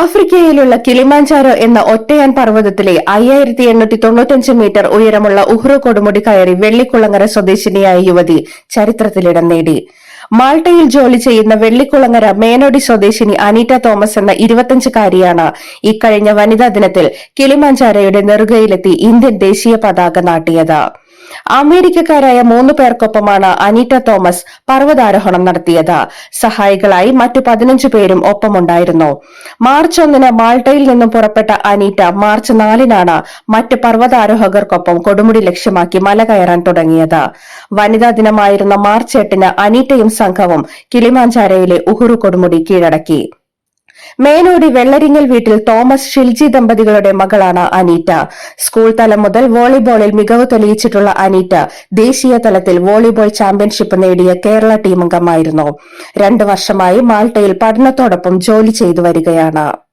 ആഫ്രിക്കയിലുള്ള കിളിമാഞ്ചാരോ എന്ന ഒറ്റയാൻ പർവതത്തിലെ അയ്യായിരത്തി എണ്ണൂറ്റി തൊണ്ണൂറ്റഞ്ച് മീറ്റർ ഉയരമുള്ള ഉഹ്റു കൊടുമുടി കയറി വെള്ളിക്കുളങ്ങര സ്വദേശിനിയായ യുവതി ചരിത്രത്തിലിടം നേടി. മാൾട്ടയിൽ ജോലി ചെയ്യുന്ന വെള്ളിക്കുളങ്ങര മേനോടി സ്വദേശിനി അനീറ്റ തോമസ് എന്ന ഇരുപത്തഞ്ചുകാരിയാണ് ഇക്കഴിഞ്ഞ വനിതാ ദിനത്തിൽ കിളിമാഞ്ചാരയുടെ നെറുകയിലെത്തി ഇന്ത്യൻ ദേശീയ പതാക നാട്ടിയത്. അമേരിക്കക്കാരായ മൂന്ന് പേർക്കൊപ്പമാണ് അനീറ്റ തോമസ് പർവതാരോഹണം നടത്തിയത്. സഹായികളായി മറ്റു പതിനഞ്ചു പേരും ഒപ്പമുണ്ടായിരുന്നു. മാർച്ച് ഒന്നിന് മാൾട്ടയിൽ നിന്നും പുറപ്പെട്ട അനീറ്റ മാർച്ച് നാലിനാണ് മറ്റ് പർവതാരോഹകർക്കൊപ്പം കൊടുമുടി ലക്ഷ്യമാക്കി മല കയറാൻ തുടങ്ങിയത്. വനിതാ ദിനമായിരുന്ന മാർച്ച് എട്ടിന് അനീറ്റയും സംഘവും കിളിമാഞ്ചാരയിലെ ഉഹുറു കൊടുമുടി കീഴടക്കി. മേനോടി വെള്ളരിങ്ങൽ വീട്ടിൽ തോമസ് ഷിൽജി ദമ്പതികളുടെ മകളാണ് അനീറ്റ. സ്കൂൾ തലം മുതൽ വോളിബോളിൽ മികവ് തെളിയിച്ചിട്ടുള്ള അനീറ്റ ദേശീയ തലത്തിൽ വോളിബോൾ ചാമ്പ്യൻഷിപ്പ് നേടിയ കേരള ടീം അംഗമായിരുന്നു. രണ്ടു വർഷമായി മാൾട്ടയിൽ പഠനത്തോടൊപ്പം ജോലി ചെയ്തു വരികയാണ്.